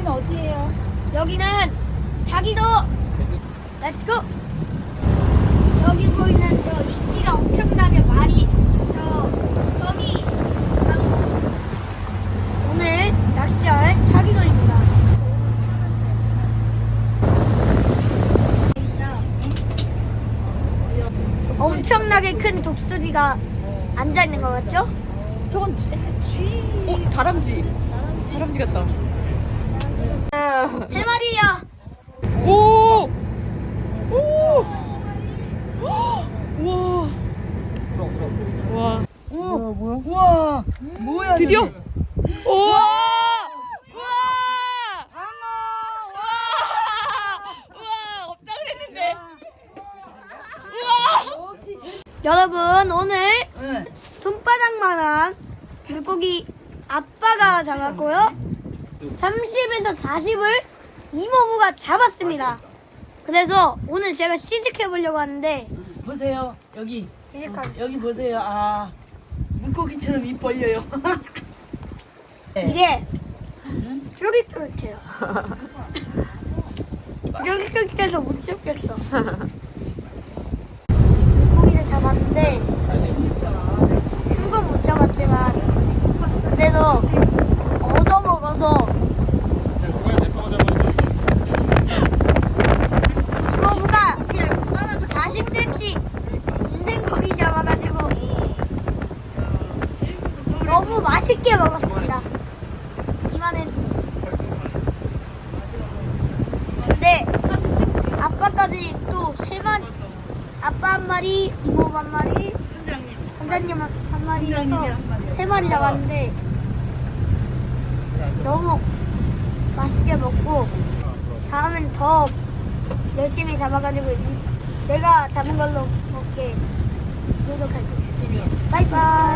여기는 어디예요? 여기는 자기도 렛츠고 여기 보이는 저 인기가 엄청나게 많이 저 섬이 바로 오늘 낚시할 자기도입니다 엄청나게 큰 독수리가 앉아 있는 거 같죠? 저건 쥐. 어, 다람쥐. 다람쥐 같다. 세 마리야. 오! 오! 와. 와. 우와 뭐야? 우와 뭐야? 드디어. 없다 그랬는데. 우와! 여러분 오늘 네. 손바닥만한 물고기 아빠가 잡았고요. 30에서 40을 이모부가 잡았습니다. 그래서 오늘 제가 시식해 보려고 하는데 보세요 여기 시식하겠습니다. 여기 보세요. 아 물고기처럼 입 벌려요. 이게 쫄깃쫄깃해요. 쫄깃쫄깃해서 못 잡겠어. 물고기를 잡았는데 큰 건 못 잡았지만 그래도 얻어먹어서 이모부가 40cm 인생고기 잡아가지고 맛있게 먹었습니다. 이만했어. 근데 아빠까지 또 세 마리, 아빠 한 마리, 이모 한 마리, 선장님 한- 한 마리여서 세 마리 잡았는데 너무 맛있게 먹고 다음엔 더 열심히 잡아가지고 내가 잡은 걸로 먹게 노력할게요. 바이바이.